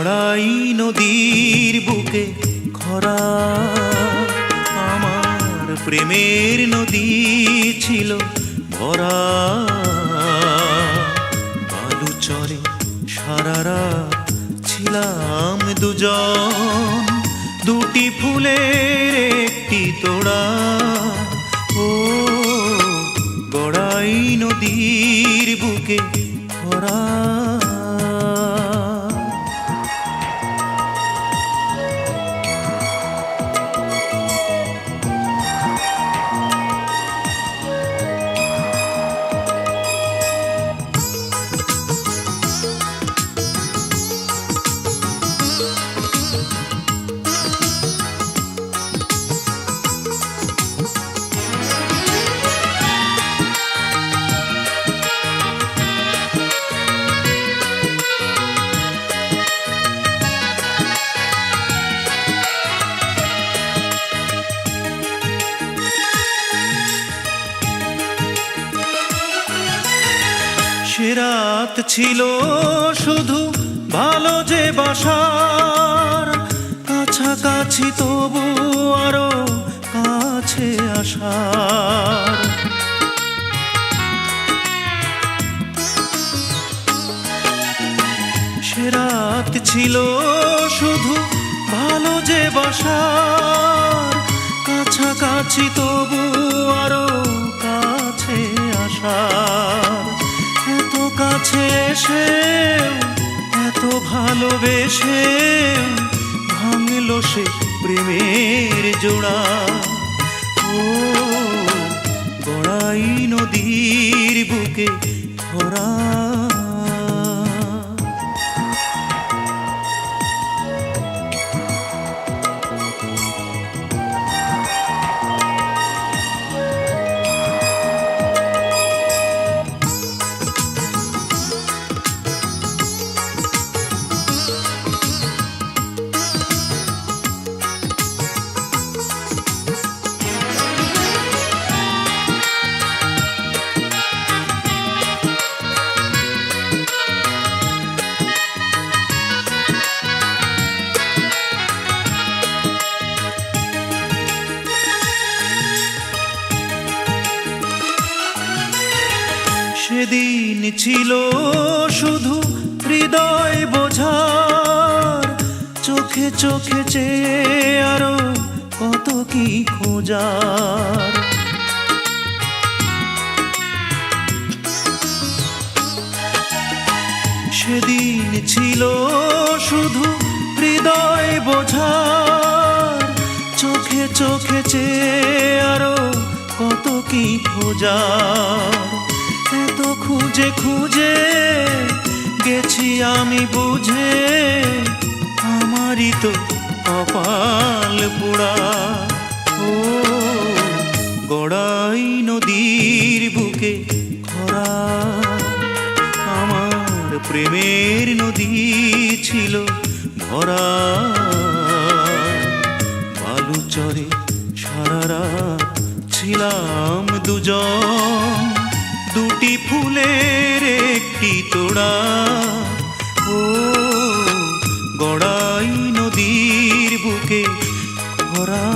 গড়াই নদীর বুকে খরা। আমার প্রেমের নদী ছিল ভরা। বালু চরে সারা রাত ছিলাম দুজন। দুটি ফুলের একটি তোড়া। ও গড়াই নদীর বুকে রাত ছিল শুধু ভালো যে বাসার কাছাকাছি তবু আরও কাছে আসার। সে রাত ছিল শুধু ভালো যে বাসার কাছাকাছি তবু আরও কাছে আসার। কাছে এসে এত ভালোবেসে ভাঙিল সে প্রেমের জোড়া। ও গড়াই নদীর বুকে খরা সেদিন ছিল শুধু হৃদয় বোঝার। চোখে চোখে চেয়ে আরও কত কি খোঁজার। সেদিন ছিল শুধু হৃদয় বোঝার। চোখে চোখে চেয়ে আরও কত কি খোঁজার। এত খুঁজে খুঁজে, গেছি আমি বুঝে, আমারই তো কপাল পোড়া। ও, গড়াই নদীর বুকে খরা, আমার প্রেমের নদী ছিল ভরা। বালু চরে সারা ছিলাম দুজন দুটি ফুলের একটি তোড়া। ও গড়াই নদীর বুকে খরা